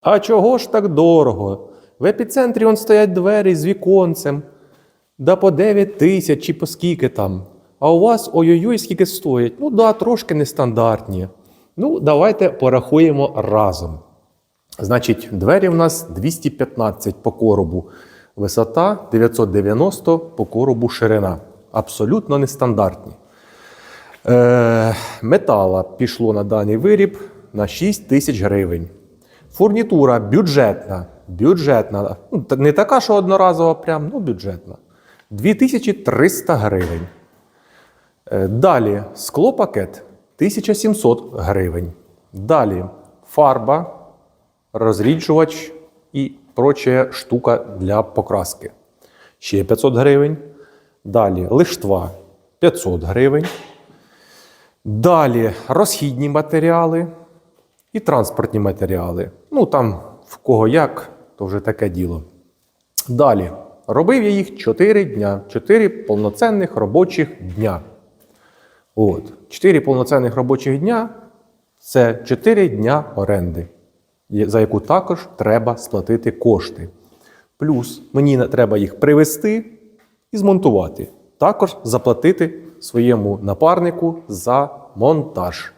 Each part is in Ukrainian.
А чого ж так дорого? В епіцентрі он стоять двері з віконцем. Да по 9 тисяч чи по скільки там. А у вас ой-ой-ой, скільки стоять? Ну да, трошки нестандартні. Ну, давайте порахуємо разом. Значить, двері в нас 215 по коробу. Висота 990 по коробу ширина. Абсолютно нестандартні. Е, метала пішло на даний виріб на 6 тисяч гривень. Фурнітура бюджетна. Бюджетна. Ну, не така, що одноразова, прям, ну бюджетна. 2300 гривень. Е, Далі склопакет 1700 гривень. Далі фарба, розріджувач і проча штука для покраски. Ще 500 гривень. Далі лиштва 500 гривень. Далі розхідні матеріали і транспортні матеріали. Ну там в кого як, то вже таке діло. Далі. Робив я їх 4 дня, 4 повноцінних робочих дня. От. 4 повноцінних робочих дня це 4 дня оренди, за яку також треба сплатити кошти. Плюс мені треба їх привезти і змонтувати. Також заплатити своєму напарнику за монтаж.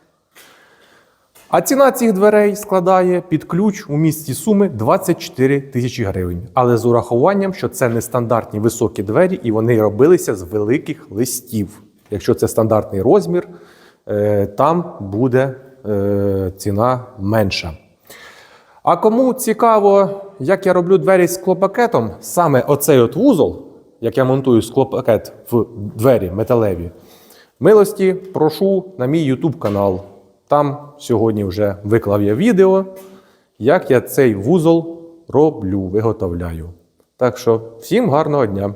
А ціна цих дверей складає під ключ у місті суми 24 тисячі гривень. Але з урахуванням, що це нестандартні високі двері, і вони робилися з великих листів. Якщо це стандартний розмір, е, там буде е, ціна менша. А кому цікаво, як я роблю двері з склопакетом, саме оцей от вузол, як я монтую склопакет в двері металеві, милості прошу на мій YouTube канал. Там сьогодні вже виклав я відео, як я цей вузол роблю, виготовляю. Так що всім гарного дня!